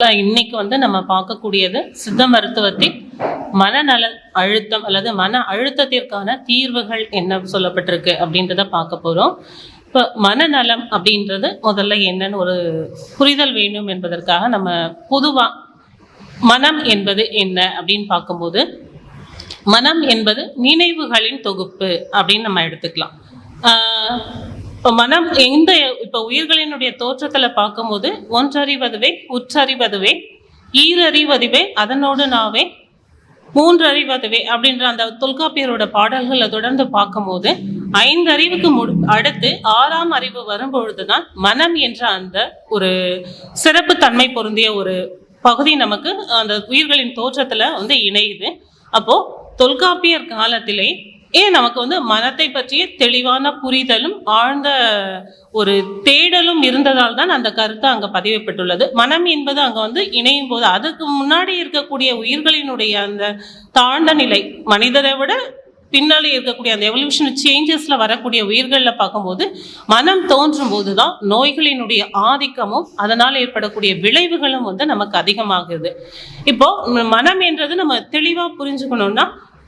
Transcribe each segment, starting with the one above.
இன்னைக்கு வந்து நம்ம பார்க்கக்கூடியது சித்த மருத்துவத்தில் மனநல அழுத்தம் அல்லது மன அழுத்தத்திற்கான தீர்வுகள் என்ன சொல்லப்பட்டிருக்கு அப்படின்றத பார்க்க போறோம். இப்போ மனநலம் அப்படின்றது முதல்ல என்னன்னு ஒரு புரிதல் வேண்டும் என்பதற்காக நம்ம பொதுவா மனம் என்பது என்ன அப்படின்னு பார்க்கும்போது மனம் என்பது நினைவுகளின் தொகுப்பு அப்படின்னு நம்ம எடுத்துக்கலாம். ஆஹ் இப்போ மனம் எந்த இப்போ உயிர்களினுடைய தோற்றத்துல பார்க்கும்போது ஒன்றறிவதுவே உற்றறிவதுவே ஈரறிவதுவே அதனோடு நாவே மூன்றறிவதுவே அப்படின்ற அந்த தொல்காப்பியரோட பாடல்களை தொடர்ந்து பார்க்கும்போது ஐந்து அறிவுக்கு மு அடுத்து ஆறாம் அறிவு வரும்பொழுதுதான் மனம் என்ற அந்த ஒரு சிறப்பு தன்மை பொருந்திய ஒரு பகுதி நமக்கு அந்த உயிர்களின் தோற்றத்துல வந்து இணையுது. அப்போ தொல்காப்பியர் காலத்திலே ஏன் நமக்கு வந்து மனத்தை பற்றிய தெளிவான புரிதலும் ஆழ்ந்த ஒரு தேடலும் இருந்ததால் தான் அந்த கருத்து அங்கே பதியப்பட்டுள்ளது. மனம் என்பது அங்கே வந்து இணையும் போது அதுக்கு முன்னாடி இருக்கக்கூடிய உயிர்களினுடைய அந்த தாழ்ந்த நிலை மனிதரை விட பின்னாலே இருக்கக்கூடிய அந்த எவல்யூஷன் சேஞ்சஸில் வரக்கூடிய உயிர்களில் பார்க்கும்போது மனம் தோன்றும் போது தான் நோய்களினுடைய ஆதிக்கமும் அதனால் ஏற்படக்கூடிய விளைவுகளும் வந்து நமக்கு அதிகமாகுது. இப்போ மனம் என்றது நம்ம தெளிவாக புரிஞ்சுக்கணும்னா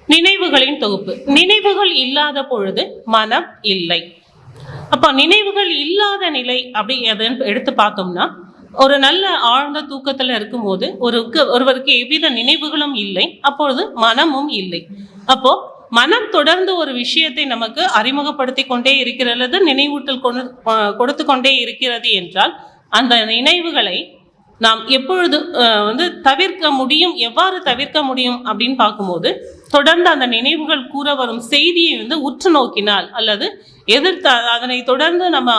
நினைவுகளின் தொகுப்பு. நினைவுகள் இல்லாத பொழுது மனம் இல்லை. அப்போ நினைவுகள் இல்லாத நிலை அப்படி எதுன்னு எடுத்து பார்த்தோம்னா ஒரு நல்ல ஆழ்ந்த தூக்கத்துல இருக்கும்போது ஒரு ஒருவருக்கு எவ்வித நினைவுகளும் இல்லை. அப்பொழுது மனமும் இல்லை. அப்போ மனம் தொடர்ந்து ஒரு விஷயத்தை நமக்கு அறிமுகப்படுத்தி கொண்டே இருக்கிறது நினைவூட்டல் கொண்டு கொடுத்து கொண்டே இருக்கிறது என்றால் அந்த நினைவுகளை நாம் எப்பொழுது அஹ், வந்து தவிர்க்க முடியும் எவ்வாறு தவிர்க்க முடியும் அப்படின்னு பார்க்கும்போது தொடர்ந்து அந்த நினைவுகள் கூற வரும் செய்தியை வந்து உற்று நோக்கினால் அல்லது எதிர்த்து அதனை தொடர்ந்து நம்ம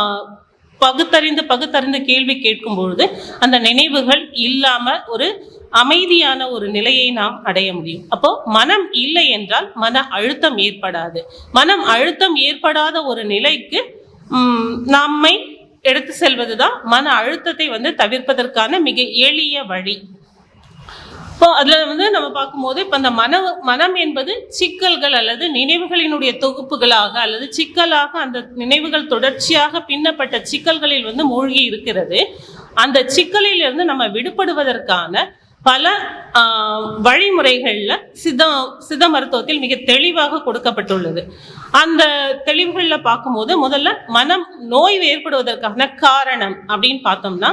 பகுத்தறிந்து பகுத்தறிந்து கேள்வி கேட்கும் பொழுது அந்த நினைவுகள் இல்லாம ஒரு அமைதியான ஒரு நிலையை நாம் அடைய முடியும். அப்போ மனம் இல்லை என்றால் மன அழுத்தம் ஏற்படாது. மனம் அழுத்தம் ஏற்படாத ஒரு நிலைக்கு நம்மை எடுத்து செல்வதுதான் மன அழுத்தத்தை வந்து தவிர்ப்பதற்கான மிக எளிய வழி. இப்போ அதில் வந்து நம்ம பார்க்கும்போது இப்போ அந்த மன மனம் என்பது சிக்கல்கள் அல்லது நினைவுகளினுடைய தொகுப்புகளாக அல்லது சிக்கலாக அந்த நினைவுகள் தொடர்ச்சியாக பின்னப்பட்ட சிக்கல்களில் வந்து மூழ்கி இருக்கிறது. அந்த சிக்கலிலிருந்து நம்ம விடுபடுவதற்கான பல ஆஹ், சித சித மருத்துவத்தில் மிக தெளிவாக கொடுக்கப்பட்டுள்ளது. அந்த தெளிவுகளில் பார்க்கும்போது முதல்ல மனம் நோய் ஏற்படுவதற்கான காரணம் அப்படின்னு பார்த்தோம்னா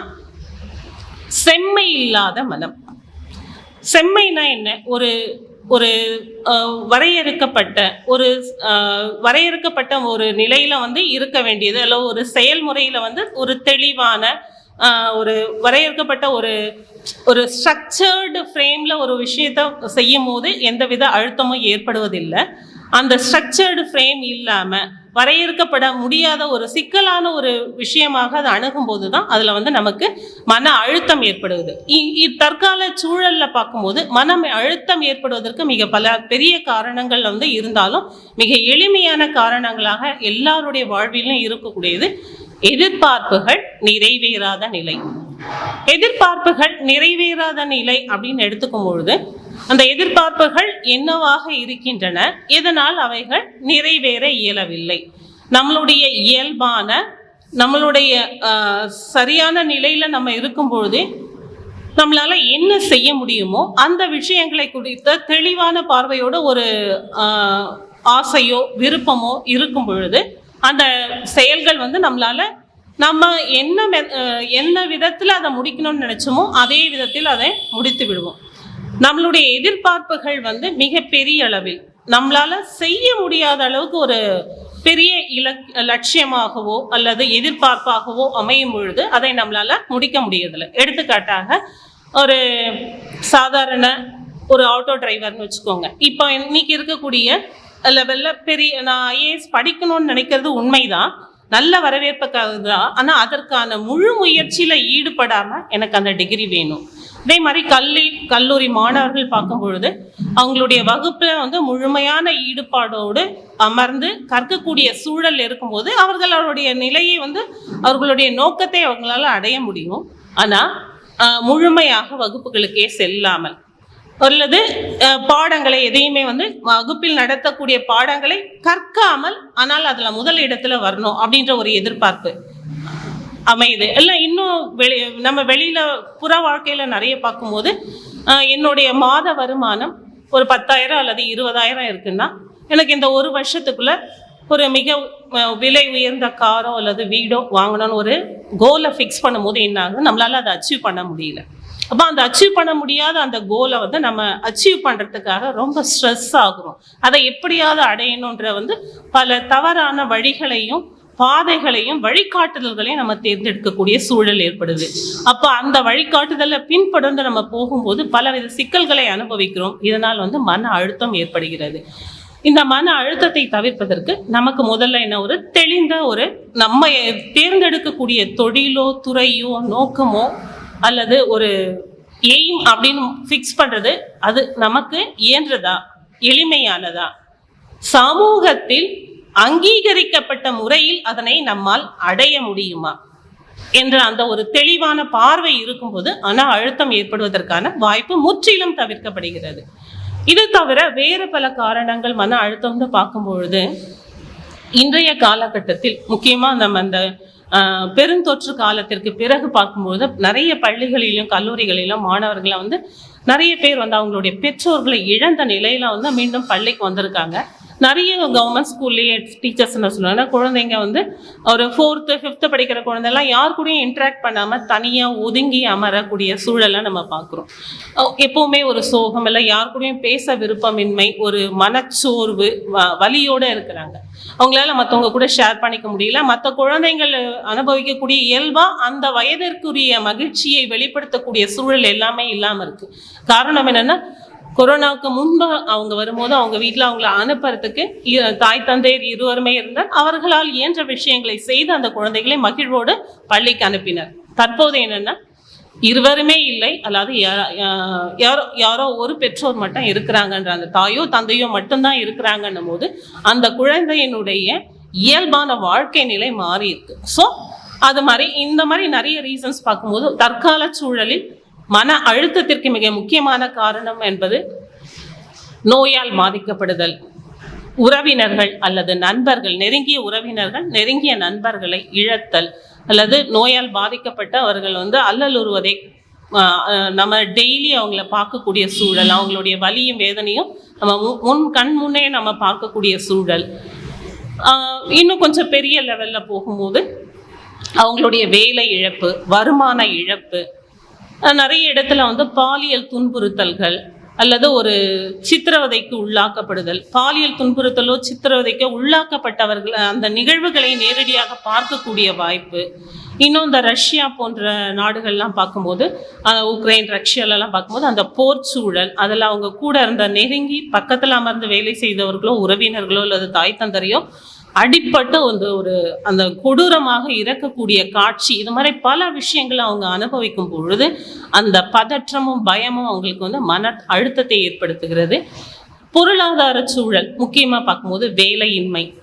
செம்மை இல்லாத மனம். செம்மைனா என்ன? ஒரு ஒரு வரையறுக்கப்பட்ட ஒரு வரையறுக்கப்பட்ட ஒரு நிலையில் வந்து இருக்க வேண்டியது அல்ல ஒரு செயல்முறையில் வந்து ஒரு தெளிவான ஒரு வரையறுக்கப்பட்ட ஒரு ஒரு ஸ்ட்ரக்சர்டு ஃப்ரேமில் ஒரு விஷயத்த செய்யும் போது எந்தவித அழுத்தமும் ஏற்படுவதில்லை. அந்த ஸ்ட்ரக்சர்டு ஃப்ரேம் இல்லாமல் வரையறுக்கப்பட முடியாத ஒரு சிக்கலான ஒரு விஷயமாக அதை அணுகும்போது தான் அதில் வந்து நமக்கு மன அழுத்தம் ஏற்படுவது. இ- தற்கால சூழலில் பார்க்கும்போது மன அழுத்தம் ஏற்படுவதற்கு மிக பல பெரிய காரணங்கள் வந்து இருந்தாலும் மிக எளிமையான காரணங்களாக எல்லாருடைய வாழ்விலும் இருக்கக்கூடியது எதிர்பார்ப்புகள் நிறைவேறாத நிலை. எதிர்பார்ப்புகள் நிறைவேறாத நிலை அப்படின்னு எடுத்துக்கும் பொழுது அந்த எதிர்பார்ப்புகள் என்னவாக இருக்கின்றன எதனால் அவைகள் நிறைவேற இயலவில்லை. நம்மளுடைய இயல்பான நம்மளுடைய சரியான நிலையில் நம்ம இருக்கும் பொழுதே நம்மளால என்ன செய்ய முடியுமோ அந்த விஷயங்களை குறித்த தெளிவான பார்வையோட ஒரு ஆசையோ விருப்பமோ இருக்கும் பொழுது அந்த செயல்கள் வந்து நம்மளால நம்ம என்ன மெ- என்ன விதத்தில் அதை முடிக்கணும்னு நினச்சோமோ அதே விதத்தில் அதை முடித்து விடுவோம். நம்மளுடைய எதிர்பார்ப்புகள் வந்து மிக பெரிய அளவில் நம்மளால செய்ய முடியாத அளவுக்கு ஒரு பெரிய இலக் லட்சியமாகவோ அல்லது எதிர்பார்ப்பாகவோ அமையும் பொழுது அதை நம்மளால முடிக்க முடியதில்லை எடுத்துக்காட்டாக ஒரு சாதாரண ஒரு ஆட்டோ டிரைவர்னு வச்சுக்கோங்க. இப்போ இன்னைக்கு இருக்கக்கூடிய லெவலில் பெரிய நான் ஐஏஎஸ் படிக்கணும்னு நினைக்கிறது உண்மைதான். நல்ல வரவேற்புக்காக தான் ஆனால் அதற்கான முழு முயற்சியில் ஈடுபடாமல் எனக்கு அந்த டிகிரி வேணும். அதே மாதிரி கல்வி கல்லூரி மாணவர்கள் பார்க்கும் பொழுது அவங்களுடைய வகுப்புல வந்து முழுமையான ஈடுபாடோடு அமர்ந்து கற்கக்கூடிய சூழல் இருக்கும்போது அவர்களுடைய நிலையை வந்து அவர்களுடைய நோக்கத்தை அவங்களால அடைய முடியும். ஆனால் முழுமையாக வகுப்புகளுக்கே செல்லாமல். அல்லது பாடங்களை எதையுமே வந்து வகுப்பில் நடத்தக்கூடிய பாடங்களை கற்காமல் ஆனால் அதில் முதல் இடத்துல வரணும் அப்படின்ற ஒரு எதிர்பார்ப்பு. அமையுது. எல்லாம் இன்னும் வெளி நம்ம வெளியில் புற வாழ்க்கையில் நிறைய பார்க்கும்போது என்னுடைய மாத வருமானம் ஒரு பத்தாயிரம் அல்லது இருபதாயிரம் இருக்குன்னா எனக்கு இந்த ஒரு வருஷத்துக்குள்ள ஒரு மிக விலை உயர்ந்த காரோ அல்லது வீடோ வாங்கணும்னு ஒரு கோலை ஃபிக்ஸ் பண்ணும்போது என்ன ஆகுது? நம்மளால் அதை அச்சீவ் பண்ண முடியல. அப்போ அந்த அச்சீவ் பண்ண முடியாத அந்த கோலை வந்து நம்ம அச்சீவ் பண்ணுறதுக்காக ரொம்ப ஸ்ட்ரெஸ் ஆகுறோம். அதை எப்படியாவது அடையணுன்ற வந்து பல தவறான வழிகளையும் பாதைகளையும் வழிகாட்டுதல்களையும் நம்ம தேர்ந்தெடுக்கக்கூடிய சூழல் ஏற்படுது. அப்போ அந்த வழிகாட்டுதலை பின்படர்ந்து நம்ம போகும்போது பலவித சிக்கல்களை அனுபவிக்கிறோம். இதனால் வந்து மன அழுத்தம் ஏற்படுகிறது. இந்த மன அழுத்தத்தை தவிர்ப்பதற்கு நமக்கு முதல்ல என்ன ஒரு தெளிந்த ஒரு நம்ம தேர்ந்தெடுக்கக்கூடிய தொழிலோ துறையோ நோக்கமோ அல்லது ஒரு எய்ம் அப்படின்னு ஃபிக்ஸ் பண்ணுறது அது நமக்கு இயன்றதா எளிமையானதா? சமூகத்தில் அங்கீகரிக்கப்பட்ட முறையில் அதனை நம்மால் அடைய முடியுமா? என்ற அந்த ஒரு தெளிவான பார்வை இருக்கும்போது மன அழுத்தம் ஏற்படுவதற்கான வாய்ப்பு முற்றிலும் தவிர்க்கப்படுகிறது. இது தவிர வேறு பல காரணங்கள் மன அழுத்தம்னு பார்க்கும்பொழுது இன்றைய காலகட்டத்தில் முக்கியமாக நம்ம அந்த பெருந்தொற்று காலத்திற்கு பிறகு பார்க்கும்போது நிறைய பள்ளிகளிலும் கல்லூரிகளிலும் மாணவர்களை வந்து நிறைய பேர் வந்து அவங்களுடைய பெற்றோர்களை இழந்த நிலையில வந்து மீண்டும் பள்ளிக்கு வந்திருக்காங்க. நிறைய கவர்மெண்ட் ஸ்கூல்லேயே டீச்சர்ஸ் என்ன சொல்லுவாங்கன்னா குழந்தைங்க வந்து ஒரு ஃபோர்த்து ஃபிஃப்த்து படிக்கிற குழந்தைலாம் யார் கூடயும் இன்ட்ராக்ட் பண்ணாமல் தனியாக ஒதுங்கி அமரக்கூடிய சூழலை நம்ம பார்க்குறோம். எப்போவுமே ஒரு சோகம் இல்லை. யார் கூடயும் பேச விருப்பமின்மை ஒரு மனச்சோர்வு வ- வலியோட இருக்கிறாங்க. அவங்களால மற்றவங்க கூட ஷேர் பண்ணிக்க முடியல. மற்ற குழந்தைகள் அனுபவிக்கக்கூடிய இயல்பாக அந்த வயதிற்குரிய மகிழ்ச்சியை வெளிப்படுத்தக்கூடிய சூழல் எல்லாமே இல்லாமல் இருக்குது காரணம் என்னென்னா கொரோனாவுக்கு முன்பு அவங்க வரும்போது அவங்க வீட்டில் அவங்கள அனுப்புறதுக்கு இ- தாய் தந்தையர் இருவருமே இருந்தால் அவர்களால் இயன்ற விஷயங்களை செய்து அந்த குழந்தைகளை மகிழ்வோடு பள்ளிக்கு அனுப்பினர். தற்போது என்னென்னா இருவருமே இல்லை அதாவது யா- யாரோ யாரோ ஒரு பெற்றோர் மட்டும் இருக்கிறாங்கன்ற அந்த தாயோ தந்தையோ மட்டும்தான் இருக்கிறாங்கன்னும் போது அந்த குழந்தையினுடைய இயல்பான வாழ்க்கை நிலை மாறி இருக்கு ஸோ அது மாதிரி இந்த மாதிரி நிறைய ரீசன்ஸ் பார்க்கும்போது தற்கால சூழலில் மன அழுத்தத்திற்கு மிக முக்கியமான காரணம் என்பது நோயால் பாதிக்கப்படுதல். உறவினர்கள் அல்லது நண்பர்கள் நெருங்கிய உறவினர்கள் நெருங்கிய நண்பர்களை இழத்தல் அல்லது நோயால் பாதிக்கப்பட்ட அவர்கள் வந்து அல்லலுறுவதை நம்ம டெய்லி அவங்கள பார்க்கக்கூடிய சூழல் அவங்களுடைய வலியும் வேதனையும் நம்ம முன் கண் முன்னே நம்ம பார்க்கக்கூடிய சூழல். இன்னும் கொஞ்சம் பெரிய லெவலில் போகும்போது அவங்களுடைய வேலை இழப்பு வருமான இழப்பு நிறைய இடத்துல வந்து பாலியல் துன்புறுத்தல்கள் அல்லது ஒரு சித்திரவதைக்கு உள்ளாக்கப்படுதல். பாலியல் துன்புறுத்தலோ சித்திரவதைக்கோ உள்ளாக்கப்பட்டவர்கள் அந்த நிகழ்வுகளை நேரடியாக பார்க்கக்கூடிய வாய்ப்பு. இன்னும் இந்த ரஷ்யா போன்ற நாடுகள்லாம் பார்க்கும்போது உக்ரைன் ரஷ்யாலலாம் பார்க்கும்போது அந்த போர் சூழல் அதில் அவங்க கூட இருந்த நெருங்கி பக்கத்தில் அமர்ந்து வேலை செய்தவர்களோ உறவினர்களோ அல்லது தாய் தந்தரையோ அடிப்பட்டு வந்து ஒரு அந்த கொடூரமாக இறக்கக்கூடிய காட்சி இது மாதிரி பல விஷயங்களை அவங்க அனுபவிக்கும் பொழுது அந்த பதற்றமும் பயமும் அவங்களுக்கு வந்து மன அழுத்தத்தை ஏற்படுத்துகிறது. பொருளாதார சூழல் முக்கியமாக பார்க்கும்போது வேலையின்மை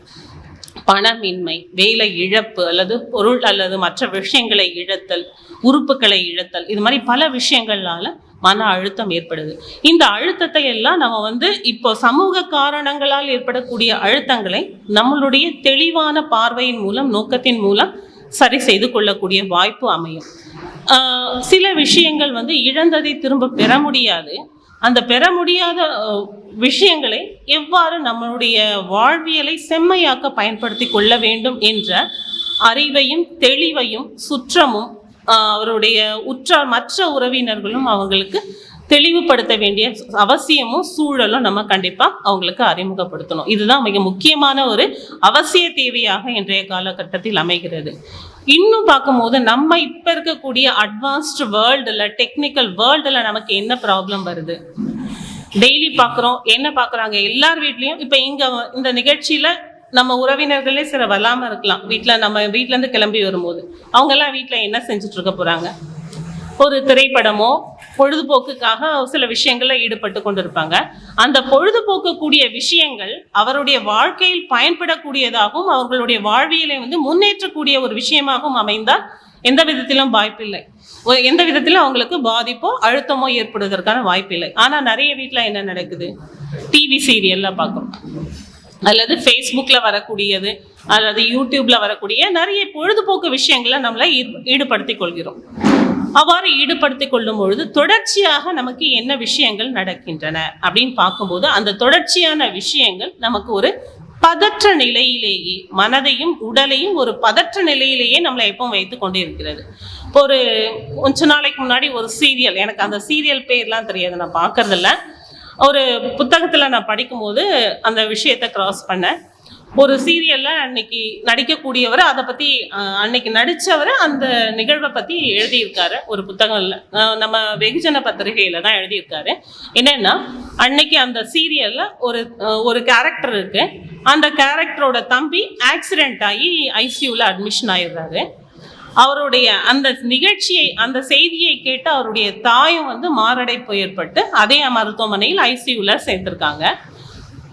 பணமின்மை வேலை இழப்பு அல்லது பொருள் அல்லது மற்ற விஷயங்களை இழத்தல் உறுப்புகளை இழத்தல் இது மாதிரி பல விஷயங்களால மன அழுத்தம் ஏற்படுது. இந்த அழுத்தத்தை எல்லாம் நம்ம வந்து இப்போ சமூக காரணங்களால் ஏற்படக்கூடிய அழுத்தங்களை நம்மளுடைய தெளிவான பார்வையின் மூலம் நோக்கத்தின் மூலம் சரி செய்து கொள்ளக்கூடிய வாய்ப்பு அமையும். சில விஷயங்கள் வந்து இழந்ததை திரும்ப பெற முடியாது. அந்த பெற முடியாத விஷயங்களை எவ்வாறு நம்மளுடைய வாழ்வியலை செம்மையாக்க பயன்படுத்தி கொள்ள வேண்டும் என்ற அறிவையும் தெளிவையும் சுற்றமும் அவருடைய உற்ற மற்ற உறவினர்களும் அவங்களுக்கு தெளிவுபடுத்த வேண்டிய அவசியமும் சூழலும் நம்ம கண்டிப்பாக அவங்களுக்கு அறிமுகப்படுத்தணும். இதுதான் மிக முக்கியமான ஒரு அவசிய தேவையாக இன்றைய காலகட்டத்தில் அமைகிறது. இன்னும் பார்க்கும்போது நம்ம இப்போ இருக்கக்கூடிய அட்வான்ஸ்டு வேர்ல்டில் டெக்னிக்கல் வேர்ல்டில் நமக்கு என்ன ப்ராப்ளம் வருது? டெய்லி பார்க்குறோம் என்ன பார்க்குறாங்க? எல்லார் வீட்லேயும் இப்போ இங்கே இந்த நிகழ்ச்சியில் நம்ம உறவினர்களே சில வராமல் இருக்கலாம். வீட்டில் நம்ம வீட்டிலேருந்து கிளம்பி வரும்போது. அவங்கெல்லாம் வீட்டில் என்ன செஞ்சுட்டு இருக்க போகிறாங்க ஒரு திரைப்படமோ பொழுதுபோக்குக்காக சில விஷயங்களில் ஈடுபட்டு கொண்டிருப்பாங்க. அந்த பொழுதுபோக்கக்கூடிய விஷயங்கள் அவருடைய வாழ்க்கையில் பயன்படக்கூடியதாகவும் அவர்களுடைய வாழ்வியலை வந்து முன்னேற்றக்கூடிய ஒரு விஷயமாகவும் அமைந்தால் எந்த விதத்திலும் வாய்ப்பில்லை. எந்த விதத்திலும் அவங்களுக்கு பாதிப்போ அழுத்தமோ ஏற்படுவதற்கான வாய்ப்பில்லை. ஆனால் நிறைய வீட்டில் என்ன நடக்குது? டிவி சீரியல்லாம் பார்க்குறோம். அல்லது ஃபேஸ்புக்கில் வரக்கூடியது அல்லது யூடியூப்பில் வரக்கூடிய நிறைய பொழுதுபோக்கு விஷயங்களை நம்மளை ஈடு- ஈடுபடுத்திக் கொள்கிறோம். அவ்வாறு ஈடுபடுத்திக் கொள்ளும் பொழுது தொடர்ச்சியாக நமக்கு என்ன விஷயங்கள் நடக்கின்றன அப்படின்னு பார்க்கும்போது அந்த தொடர்ச்சியான விஷயங்கள் நமக்கு ஒரு பதற்ற நிலையிலேயே மனதையும் உடலையும் ஒரு பதற்ற நிலையிலேயே நம்மளை எப்பவும் வைத்து கொண்டு இருக்கிறது. இப்போ ஒரு கொஞ்ச நாளைக்கு முன்னாடி ஒரு சீரியல் எனக்கு அந்த சீரியல் பேர்லாம் தெரியாது நான் பார்க்கறதில்ல. ஒரு புத்தகத்தில் நான் படிக்கும்போது அந்த விஷயத்தை கிராஸ் பண்ணேன். ஒரு சீரியலில் அன்னைக்கு நடிக்கக்கூடியவர் அதை பற்றி அன்னைக்கு நடித்தவர் அந்த நிகழ்வை பற்றி எழுதியிருக்காரு. ஒரு புத்தகம்ல நம்ம வெகுஜன பத்திரிகையில் தான் எழுதியிருக்காரு. என்னென்னா அன்னைக்கு அந்த சீரியலில் ஒரு ஒரு கேரக்டர் இருக்குது அந்த கேரக்டரோட தம்பி ஆக்சிடென்ட் ஆகி ஐசியூவில் அட்மிஷன் ஆயிடுறாரு. அவருடைய அந்த நிகழ்ச்சியை அந்த செய்தியை கேட்டு அவருடைய தாயும் வந்து மாரடைப்பு ஏற்பட்டு அதே மருத்துவமனையில் ஐசியூவில் சேர்ந்திருக்காங்க.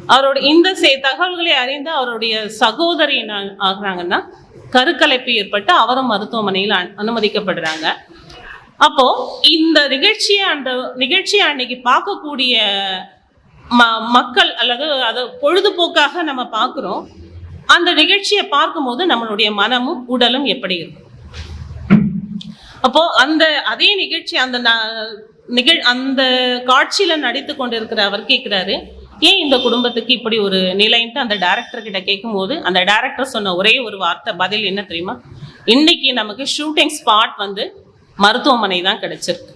அவரோட இந்த செ- தகவல்களை அறிந்து அவருடைய சகோதரி என்ன ஆகுறாங்கன்னா கருக்கலைப்பு ஏற்பட்டு அவரும் மருத்துவமனையில் அனு- அனுமதிக்கப்படுறாங்க. அப்போ இந்த நிகழ்ச்சியை அந்த நிகழ்ச்சியை அன்னைக்கு பார்க்கக்கூடிய ம மக்கள் அல்லது அதை பொழுதுபோக்காக நம்ம பார்க்குறோம். அந்த நிகழ்ச்சியை பார்க்கும்போது நம்மளுடைய மனமும் உடலும் எப்படி இருக்கும்? அப்போ அந்த அதே நிகழ்ச்சி அந்த ந- நிகழ் அந்த காட்சியில நடித்து கொண்டிருக்கிற அவர் கேட்கிறாரு ஏன் இந்த குடும்பத்துக்கு இப்படி ஒரு நிலைன்ட்டு அந்த டேரக்டர் கிட்ட கேட்கும்போது அந்த டேரக்டர் சொன்ன ஒரே ஒரு வார்த்தை பதில் என்ன தெரியுமா? இன்னைக்கு நமக்கு ஷூட்டிங் ஸ்பாட் வந்து மருத்துவமனை தான் கிடைச்சிருக்கு.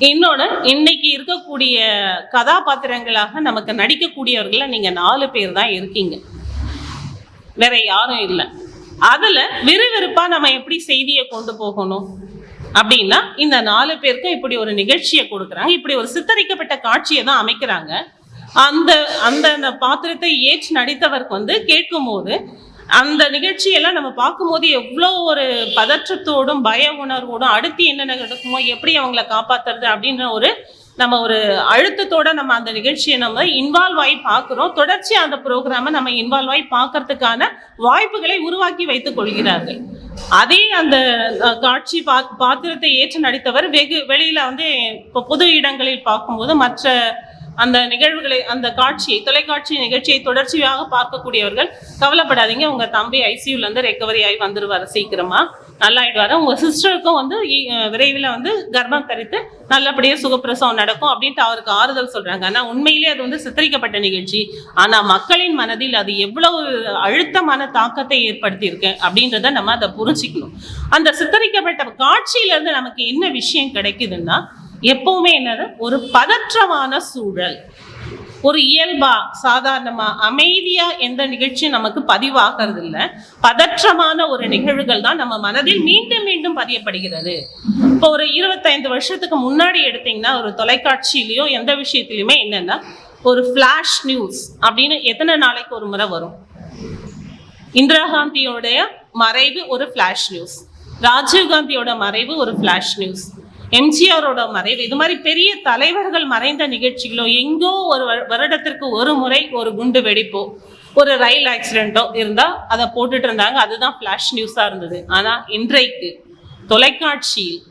இன்னொன்று இன்னைக்கு இருக்கக்கூடிய கதாபாத்திரங்களாக நமக்கு நடிக்கக்கூடியவர்கள நீங்க நாலு பேர் தான் இருக்கீங்க. வேற யாரும் இல்லை. அதுல விறுவிறுப்பா நம்ம எப்படி செய்தியை கொண்டு போகணும்? அப்படின்னா இந்த நாலு பேருக்கும் இப்படி ஒரு நிகழ்ச்சியை கொடுக்குறாங்க. இப்படி ஒரு சித்தரிக்கப்பட்ட காட்சியை தான் அமைக்கிறாங்க. அந்த அந்த அந்த பாத்திரத்தை ஏற்று நடித்தவருக்கு வந்து கேட்கும்போது அந்த நிகழ்ச்சியெல்லாம் நம்ம பார்க்கும்போது எவ்வளோ ஒரு பதற்றத்தோடும் பய உணர்வோடும் அடுத்து என்ன நடக்குமோ எப்படி அவங்கள காப்பாத்துறது அப்படின்ற ஒரு நம்ம ஒரு அழுத்தத்தோட நம்ம அந்த நிகழ்ச்சியை நம்ம இன்வால்வ் ஆகி பார்க்குறோம். தொடர்ச்சி அந்த ப்ரோக்ராமை நம்ம இன்வால்வ் ஆகி பார்க்கறதுக்கான வாய்ப்புகளை உருவாக்கி வைத்துக் கொள்கிறார்கள். அதே அந்த காட்சி பா பாத்திரத்தை ஏற்று நடித்தவர் வெகு வெளியில வந்து இப்போ பொது இடங்களில் பார்க்கும்போது மற்ற அந்த நிகழ்வுகளை அந்த காட்சியை தொலைக்காட்சி நிகழ்ச்சியை தொடர்ச்சியாக பார்க்கக்கூடியவர்கள் கவலைப்படாதீங்க. உங்க தம்பி ஐசியூல இருந்து ரெக்கவரி ஆகி வந்துருவாரு சீக்கிரமா. நல்லாயிடுவாரு. உங்க சிஸ்டருக்கும் வந்து விரைவில் வந்து கர்ப்பம் கரித்து நல்லபடியாக சுகப்பிரசவம் நடக்கும் அப்படின்ட்டு அவருக்கு ஆறுதல் சொல்றாங்க. ஆனால் உண்மையிலே அது வந்து சித்தரிக்கப்பட்ட நிகழ்ச்சி. ஆனால் மக்களின் மனதில் அது எவ்வளவு அழுத்தமான தாக்கத்தை ஏற்படுத்தியிருக்கு அப்படின்றத நம்ம அதை புரிஞ்சிக்கணும். அந்த சித்தரிக்கப்பட்ட காட்சியில இருந்து நமக்கு என்ன விஷயம் கிடைக்குதுன்னா எப்பவுமே என்னது? ஒரு பதற்றமான சூழல். ஒரு இயல்பா சாதாரணமா அமைதியா எந்த நிகழ்ச்சியும் நமக்கு பதிவாகிறது இல்லை பதற்றமான ஒரு நிகழ்வுகள் தான் நம்ம மனதில் மீண்டும் மீண்டும் பதியப்படுகிறது. இப்போ ஒரு இருபத்தைந்து வருஷத்துக்கு முன்னாடி எடுத்தீங்கன்னா ஒரு தொலைக்காட்சியிலையோ எந்த விஷயத்திலையுமே என்னன்னா ஒரு ஃபிளாஷ் நியூஸ் அப்படின்னு எத்தனை நாளைக்கு ஒரு முறை வரும்? இந்திரா காந்தியோடைய மறைவு ஒரு ஃபிளாஷ் நியூஸ் ராஜீவ் காந்தியோட மறைவு ஒரு ஃபிளாஷ் நியூஸ் எம்ஜிஆரோட மறைவு இது மாதிரி பெரிய தலைவர்கள் மறைந்த நிகழ்ச்சிகளோ எங்கோ ஒரு வருடத்திற்கு ஒரு முறை ஒரு குண்டு வெடிப்போ ஒரு ரயில் ஆக்சிடென்ட்டோ இருந்தால் அதை போட்டுட்டு இருந்தாங்க. அதுதான் ஃப்ளாஷ் நியூஸாக இருந்தது. ஆனால் இன்றைக்கு தொலைக்காட்சியில்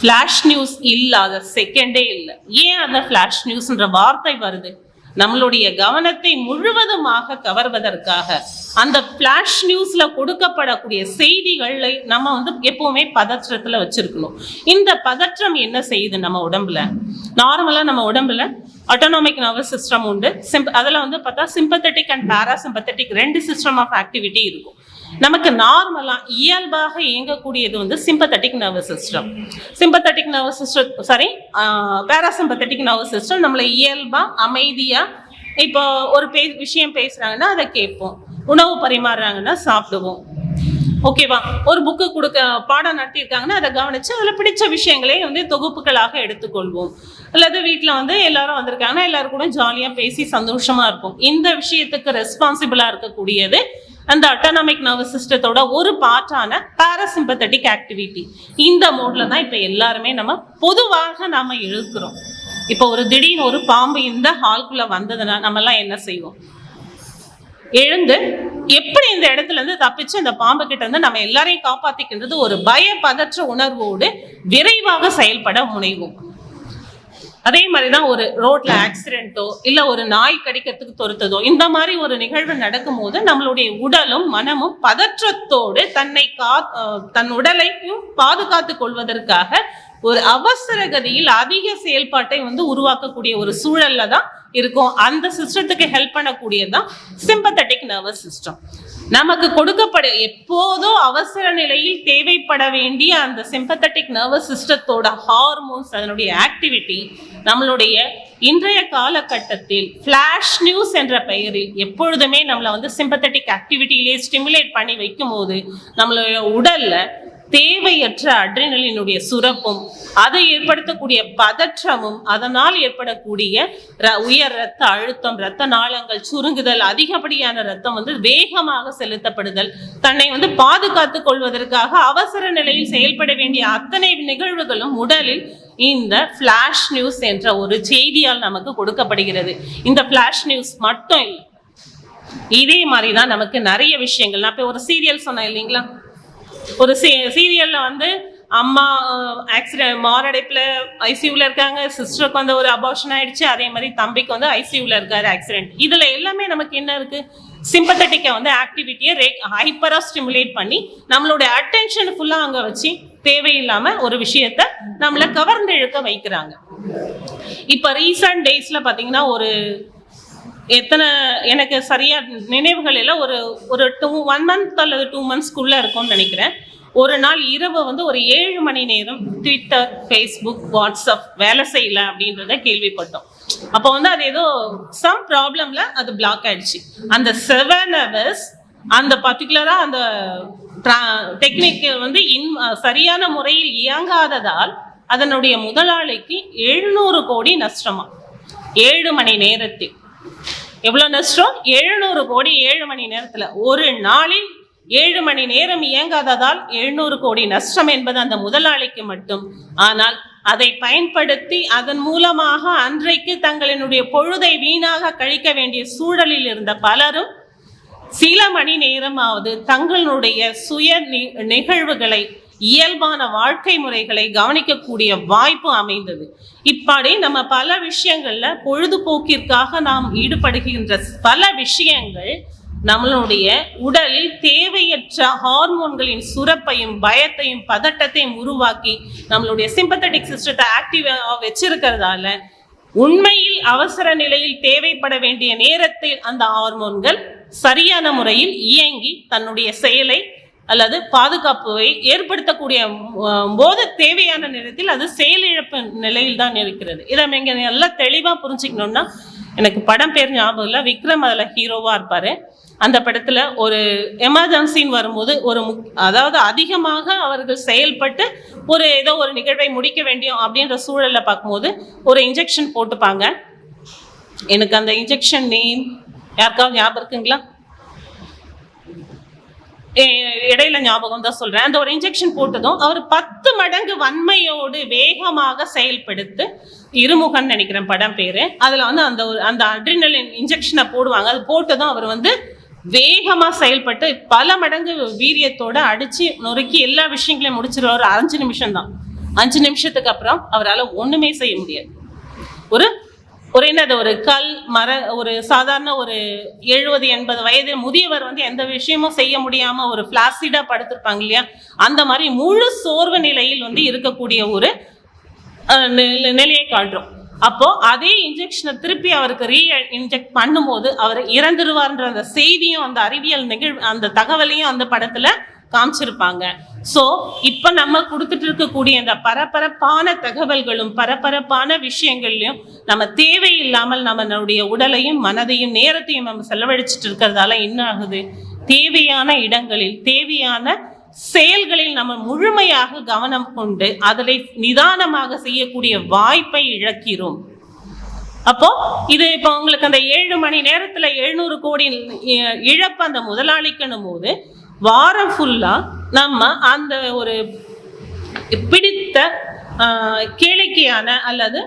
ஃப்ளாஷ் நியூஸ் இல்லாத செகண்டே இல்லை. ஏன் அந்த ஃப்ளாஷ் நியூஸ்ன்ற வார்த்தை வருது? நம்மளுடைய கவனத்தை முழுவதுமாக கவர்வதற்காக அந்த ஃப்ளாஷ் நியூஸ்ல கொடுக்கப்படக்கூடிய செய்திகளை நம்ம வந்து எப்பவுமே பதற்றத்துல வச்சிருக்கணும். இந்த பதற்றம் என்ன செய்யுது நம்ம உடம்புல? நார்மலா நம்ம உடம்புல அட்டானமிக் நர்வஸ் சிஸ்டம் உண்டு. சிம்ப அதில் வந்து பார்த்தா சிம்பத்தட்டிக் அண்ட் பேராசிம்பத்தட்டிக் ரெண்டு சிஸ்டம் ஆஃப் ஆக்டிவிட்டி இருக்கும். நமக்கு நார்மலா இயல்பாக இயங்கக்கூடியது வந்து sympathetic nervous system sympathetic nervous system sorry parasympathetic nervous system நம்மளை இயல்பா அமைதியா இப்போ ஒரு பே விஷயம் பேசுறாங்கன்னா அதை கேட்போம். உணவு பரிமாறுறாங்கன்னா சாப்பிடுவோம். ஓகேவா ஒரு புக்கு கொடுக்க பாடம் நடத்தியிருக்காங்கன்னா அதை கவனிச்சு அதில் பிடிச்ச விஷயங்களே வந்து தொகுப்புகளாக எடுத்துக்கொள்வோம். அல்லது வீட்டில் வந்து எல்லாரும் வந்திருக்காங்கன்னா எல்லாரும் கூட ஜாலியாக பேசி சந்தோஷமா இருப்போம். இந்த விஷயத்துக்கு ரெஸ்பான்சிபிளாக இருக்கக்கூடியது அந்த அட்டானமிக் நர்வஸ் சிஸ்டத்தோட ஒரு பார்ட்டான பாராசிம்பத்தட்டிக் ஆக்டிவிட்டி இந்த மோட்ல தான் இப்போ எல்லாருமே நம்ம பொதுவாக நாம் இழுக்கிறோம். இப்போ ஒரு திடீர்னு ஒரு பாம்பு இந்த ஹால்குள்ளே வந்ததுன்னா நம்மலாம் என்ன செய்வோம்? எழுந்து எப்படி இந்த இடத்துல இருந்து தப்பிச்சு அந்த பாம்பு கிட்ட இருந்து நம்ம எல்லாரையும் காப்பாத்திக்கின்றது ஒரு பய பதற்ற உணர்வோடு விரைவாக செயல்பட முனைவோம். அதே மாதிரிதான் ஒரு ரோட்ல ஆக்சிடென்ட்டோ இல்ல ஒரு நாய் கடிக்கிறதுக்கு தொறுத்ததோ இந்த மாதிரி ஒரு நிகழ்வு நடக்கும்போது நம்மளுடைய உடலும் மனமும் பதற்றத்தோடு தன்னை கா தன் உடலையும் பாதுகாத்துக் கொள்வதற்காக ஒரு அவசர கதியில் அதிக செயல்பாட்டை வந்து உருவாக்கக்கூடிய ஒரு சூழல்ல தான் இருக்கும். அந்த சிஸ்டத்துக்கு ஹெல்ப் பண்ணக்கூடியது தான் சிம்பத்தட்டிக் நர்வஸ் சிஸ்டம் நமக்கு கொடுக்கப்பட எப்போதோ அவசர நிலையில் தேவைப்பட வேண்டிய அந்த சிம்பத்தட்டிக் நர்வஸ் சிஸ்டத்தோட ஹார்மோன்ஸ் அதனுடைய ஆக்டிவிட்டி நம்மளுடைய இன்றைய காலகட்டத்தில் ஃப்ளாஷ் நியூஸ் என்ற பெயரில் எப்பொழுதுமே நம்மளை வந்து சிம்பத்தட்டிக் ஆக்டிவிட்டியிலே ஸ்டிமுலேட் பண்ணி வைக்கும் போது நம்மளுடைய உடல்ல தேவையற்ற அட்ரினலினுடைய சுரப்பும் அதை ஏற்படுத்தக்கூடிய பதற்றமும் அதனால் ஏற்படக்கூடிய ர- உயர் ரத்த அழுத்தம் ரத்த நாளங்கள் சுருங்குதல் அதிகப்படியான ரத்தம் வந்து வேகமாக செலுத்தப்படுதல் தன்னை வந்து பாதுகாத்துக் கொள்வதற்காக அவசர நிலையில் செயல்பட வேண்டிய அத்தனை நிகழ்வுகளும் உடலில் இந்த ஃப்ளாஷ் நியூஸ் என்ற ஒரு செய்தியால் நமக்கு கொடுக்கப்படுகிறது. இந்த ஃப்ளாஷ் நியூஸ் மட்டும் இல்லை. இதே மாதிரி தான் நமக்கு நிறைய விஷயங்கள். நான் இப்போ ஒரு சீரியல் சொன்னேன் இல்லைங்களா? ஒரு சீரியல்ல வந்து அம்மா ஆக்சிடென்ட் மாரடைப்பில் ஐசியூல இருக்காங்க சிஸ்டருக்கு வந்து ஒரு அபார்ஷன் ஆயிடுச்சு அதே மாதிரி தம்பிக்கு வந்து ஐசியூல இருக்காரு ஆக்சிடென்ட் இதில் எல்லாமே நமக்கு என்ன இருக்கு? சிம்பத்தட்டிக்கை வந்து ஆக்டிவிட்டியை ஹைப்பரா ஸ்டிமுலேட் பண்ணி நம்மளுடைய அட்டென்ஷன் ஃபுல்லா அங்க வச்சு தேவையில்லாம ஒரு விஷயத்த நம்மளை கவர்ந்து இழுக்க வைக்கிறாங்க. இப்போ ரீசன்ட் டேஸ்ல பார்த்தீங்கன்னா ஒரு எத்தனை எனக்கு சரியாக நினைவுகள் இல்லை. ஒரு ஒரு டூ ஒன் மந்த் அல்லது டூ மந்த்ஸ்க்குள்ளே இருக்கும்னு நினைக்கிறேன். ஒரு நாள் இரவு வந்து ஒரு ஏழு மணி நேரம் ட்விட்டர் ஃபேஸ்புக் வாட்ஸ்அப் வேலை செய்யல அப்படின்றத கேள்விப்பட்டோம். அப்போ வந்து அது ஏதோ சம் ப்ராப்ளம்ல அது பிளாக் ஆயிடுச்சு. அந்த செவன் ஹவர்ஸ் அந்த பர்டிகுலராக அந்த டெக்னிக் வந்து இன் சரியான முறையில் இயங்காததால் அதனுடைய முதலாளிக்கு எழுநூறு கோடி நஷ்டமா? ஏழு மணி நேரத்தில். எவ்வளோ நஷ்டம்? எழுநூறு கோடி ஏழு மணி நேரத்தில். ஒரு நாளில் ஏழு மணி நேரம் இயங்காததால் எழுநூறு கோடி நஷ்டம் என்பது அந்த முதலாளிக்கு மட்டும். ஆனால் அதை பயன்படுத்தி அதன் மூலமாக அன்றைக்கு தங்களினுடைய பொழுதை வீணாக கழிக்க வேண்டிய சூழலில் இருந்த பலரும் சில மணி நேரமாவது தங்களுடைய சுய நி- நிகழ்வுகளை இயல்பான வாழ்க்கை முறைகளை கவனிக்கக்கூடிய வாய்ப்பு அமைந்தது. இப்படி நம்ம பல விஷயங்கள்ல பொழுதுபோக்கிற்காக நாம் ஈடுபடுகின்ற பல விஷயங்கள் நம்மளுடைய உடலில் தேவையற்ற ஹார்மோன்களின் சுரப்பையும் பயத்தையும் பதட்டத்தையும் உருவாக்கி நம்மளுடைய சிம்பத்தட்டிக் சிஸ்டத்தை ஆக்டிவா வச்சிருக்கிறதால உண்மையில் அவசர நிலையில் தேவைப்பட வேண்டிய நேரத்தில் அந்த ஹார்மோன்கள் சரியான முறையில் இயங்கி தன்னுடைய செயலை அல்லது பாதுகாப்பை ஏற்படுத்தக்கூடிய போது தேவையான நேரத்தில் அது செயலிழப்பு நிலையில் தான் இருக்கிறது. இதை இங்கே நல்லா தெளிவா புரிஞ்சுக்கணும்னா எனக்கு படம் பேர் ஞாபகம் இல்லை. விக்ரம் அதில் ஹீரோவாக இருப்பார். அந்த படத்தில் ஒரு எமர்ஜென்சின்னு வரும்போது ஒரு முக்- அதாவது அதிகமாக அவர்கள் செயல்பட்டு ஒரு ஏதோ ஒரு நிகழ்வை முடிக்க வேண்டியும் அப்படின்ற சூழலில் பார்க்கும்போது ஒரு இன்ஜெக்ஷன் போட்டுப்பாங்க. எனக்கு அந்த இன்ஜெக்ஷன் நேம் யாருக்காவது ஞாபகம் இருக்குங்களா? இடையில ஞாபகம் தான் சொல்றேன். அந்த ஒரு இன்ஜெக்ஷன் போட்டதும் அவர் பத்து மடங்கு வன்மையோடு வேகமாக செயல்படுத்து இருமுகன் நினைக்கிறேன் படம் பேரு. அதுல வந்து அந்த ஒரு அந்த அட்ரினலின் இன்ஜெக்ஷனை போடுவாங்க. அது போட்டதும் அவர் வந்து வேகமா செயல்பட்டு பல மடங்கு வீரியத்தோட அடிச்சு நொறுக்கி எல்லா விஷயங்களையும் முடிச்சிருவார். ஒரு அஞ்சு நிமிஷம் தான் அஞ்சு நிமிஷத்துக்கு அப்புறம் அவரால் ஒண்ணுமே செய்ய முடியாது. ஒரு ஒரு என்னது ஒரு கல் மர ஒரு சாதாரண ஒரு எழுபது எண்பது வயது முதியவர் வந்து எந்த விஷயமும் செய்ய முடியாம ஒரு பிளாசிடா படுத்திருப்பாங்க இல்லையா? அந்த மாதிரி முழு சோர்வு நிலையில் வந்து இருக்கக்கூடிய ஒரு நிலையை காட்டுறோம். அப்போ அதே இன்ஜெக்ஷனை திருப்பி அவருக்கு ரீ இன்ஜெக்ட் பண்ணும்போது அவர் இறந்துருவார்ன்ற அந்த செய்தியும் அந்த அறிவியல் நிகழ்வு அந்த தகவலையும் அந்த படத்துல காமிச்சிருப்பாங்க. ஸோ இப்போ நம்ம கொடுத்துட்டு இருக்கக்கூடிய அந்த பரபரப்பான தகவல்களும் பரபரப்பான விஷயங்கள்லையும் நம்ம தேவையில்லாமல் நம்மளுடைய உடலையும் மனதையும் நேரத்தையும் நம்ம செலவழிச்சிட்டு இருக்கிறதால என்ன ஆகுது? தேவையான இடங்களில் தேவையான செயல்களில் நம்ம முழுமையாக கவனம் கொண்டு அதனை நிதானமாக செய்யக்கூடிய வாய்ப்பை இழக்கிறோம். அப்போ இது இப்போ உங்களுக்கு அந்த ஏழு மணி நேரத்துல எழுநூறு கோடி இழப்பு அந்த முதலாளிக்கணும் போது வாரம் ஃபுல்லாக நம்ம அந்த ஒரு பிடித்த கேளிக்கையான அல்லது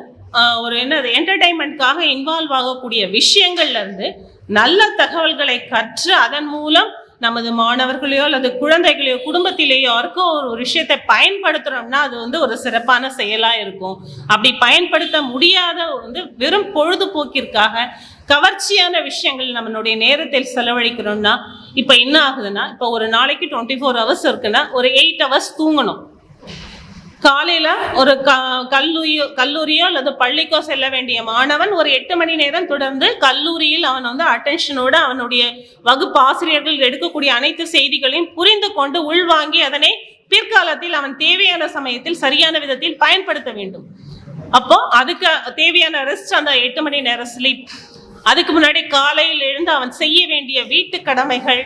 ஒரு என்னது என்டர்டைன்மெண்ட்காக இன்வால்வ் ஆகக்கூடிய விஷயங்கள்லேருந்து நல்ல தகவல்களை கற்று அதன் மூலம் நமது மாணவர்களையோ அல்லது குழந்தைகளையோ குடும்பத்திலேயோ யாருக்கோ ஒரு விஷயத்தை பயன்படுத்துகிறோம்னா அது வந்து ஒரு சிறப்பான செயலாக இருக்கும். அப்படி பயன்படுத்த முடியாத வந்து வெறும் பொழுதுபோக்கிற்காக கவர்ச்சியான விஷயங்கள் நம்மளுடைய நேரத்தில் செலவழிக்கிறோம்னா இப்போ என்ன ஆகுதுன்னா இப்போ ஒரு நாளைக்கு டுவெண்ட்டி ஃபோர் ஹவர்ஸ் இருக்குன்னா ஒரு எயிட் ஹவர்ஸ் தூங்கணும். காலையில் ஒரு க கல்லூரியோ கல்லூரியோ அல்லது பள்ளிக்கோ செல்ல வேண்டிய மாணவன் ஒரு எட்டு மணி நேரம் தொடர்ந்து கல்லூரியில் அவன் வந்து அட்டென்ஷனோடு அவனுடைய வகுப்பு ஆசிரியர்கள் எடுக்கக்கூடிய அனைத்து செய்திகளையும் புரிந்து கொண்டு உள்வாங்கி அதனை பிற்காலத்தில் அவன் தேவையான சமயத்தில் சரியான விதத்தில் பயன்படுத்த வேண்டும். அப்போ அதுக்கு தேவையான ரெஸ்ட் அந்த எட்டு மணி நேரம் ஸ்லீப் அதுக்கு முன்னாடி காலையில் எழுந்து அவன் செய்ய வேண்டிய வீட்டு கடமைகள்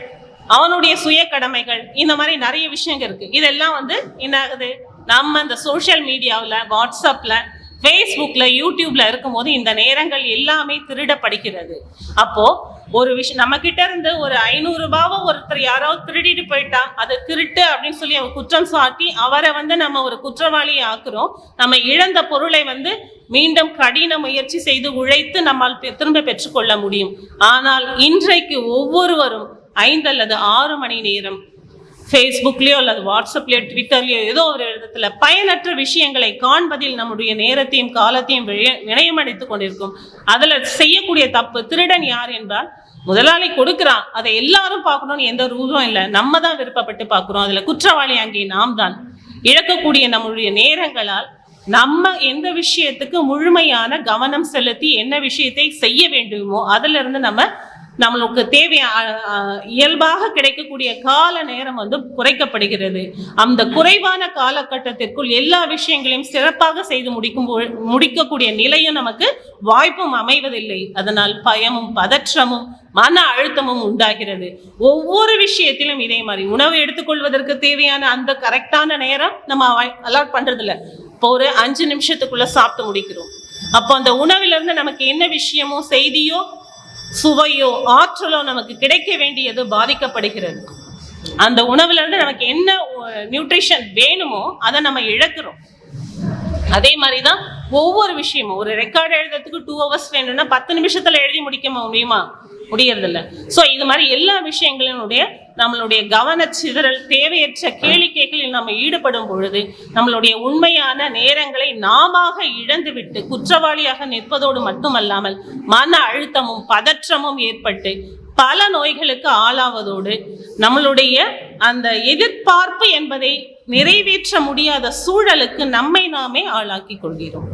அவனுடைய சுய கடமைகள் இந்த மாதிரி நிறைய விஷயங்கள் இருக்கு. இதெல்லாம் வந்து என்ன ஆகுது நம்ம இந்த சோஷியல் மீடியாவில் வாட்ஸ்அப்பில் ஃபேஸ்புக்கில் யூடியூப்பில் இருக்கும்போது இந்த நேரங்கள் எல்லாமே திருடப்படுகிறது. அப்போ ஒரு விஷயம் நம்மக்கிட்ட இருந்து ஒரு ஐநூறுரூபாவை ஒருத்தர் யாராவது திருடிட்டு போயிட்டா அது திருட்டு அப்படின்னு சொல்லி அவர் குற்றம் சாட்டி அவரை வந்து நம்ம ஒரு குற்றவாளியை ஆக்குறோம். நம்ம இழந்த பொருளை வந்து மீண்டும் கடின முயற்சி செய்து உழைத்து நம்மால் பெ- திரும்ப பெற்றுக்கொள்ள முடியும். ஆனால் இன்றைக்கு ஒவ்வொருவரும் ஐந்து அல்லது ஆறு மணி நேரம் ஃபேஸ்புக்லேயோ அல்லது வாட்ஸ்அப்லேயோ ட்விட்டர்லேயோ ஏதோ ஒரு இடத்துல பயனற்ற விஷயங்களை காண்பதில் நம்முடைய நேரத்தையும் காலத்தையும் விழ- கொண்டிருக்கும். அதில் செய்யக்கூடிய தப்பு திருடன் யார் என்றால் முதலாளி கொடுக்குறான். அதை எல்லாரும் பார்க்கணும்னு எந்த ரூலும் இல்லை. நம்ம தான் விருப்பப்பட்டு பார்க்குறோம். அதில் குற்றவாளி அங்கே நாம் தான். இழக்கக்கூடிய நம்முடைய நேரங்களால் நம்ம எந்த விஷயத்துக்கு முழுமையான கவனம் செலுத்தி என்ன விஷயத்தை செய்ய வேண்டுமோ அதிலிருந்து இருந்து நம்ம நம்மளுக்கு தேவையான இயல்பாக கிடைக்கக்கூடிய கால நேரம் வந்து குறைக்கப்படுகிறது. அந்த குறைவான காலகட்டத்திற்குள் எல்லா விஷயங்களையும் சிறப்பாக செய்து முடிக்கும் முடிக்கக்கூடிய நிலையும் நமக்கு வாய்ப்பும் அமைவதில்லை. அதனால் பயமும் பதற்றமும் மன அழுத்தமும் உண்டாகிறது. ஒவ்வொரு விஷயத்திலும் இதே மாதிரி உணவு எடுத்துக்கொள்வதற்கு தேவையான அந்த கரெக்டான நேரம் நம்ம அலாட் பண்றதில்ல. இப்போ ஒரு அஞ்சு நிமிஷத்துக்குள்ள சாப்பிட்டு முடிக்கிறோம். அப்போ அந்த உணவிலிருந்து நமக்கு என்ன விஷயமோ செய்தியோ சுவையோ ஆற்றலோ நமக்கு கிடைக்க வேண்டியது பாதிக்கப்படுகிறது. அந்த உணவுல இருந்து நமக்கு என்ன நியூட்ரிஷன் வேணுமோ அதை நம்ம இழக்கிறோம். அதே மாதிரிதான் ஒவ்வொரு விஷயமும். ஒரு ரெக்கார்டு எழுதுறதுக்கு டூ ஹவர்ஸ் வேணும்னா பத்து நிமிஷத்துல எழுதி முடிக்க முடியுமா? முடியறதில்ல. ஸோ இது மாதிரி எல்லா விஷயங்களினுடைய நம்மளுடைய கவனச்சிதறல் தேவையற்ற கேளிக்கைகளில் நம்ம ஈடுபடும் பொழுது நம்மளுடைய உண்மையான நேரங்களை நாம இழந்துவிட்டு குற்றவாளியாக நிற்பதோடு மட்டுமல்லாமல் மன அழுத்தமும் பதற்றமும் ஏற்பட்டு பல நோய்களுக்கு ஆளாவதோடு நம்மளுடைய அந்த எதிர்பார்ப்பு என்பதை நிறைவேற்ற முடியாத சூழலுக்கு நம்மை நாமே ஆளாக்கி கொள்கிறோம்.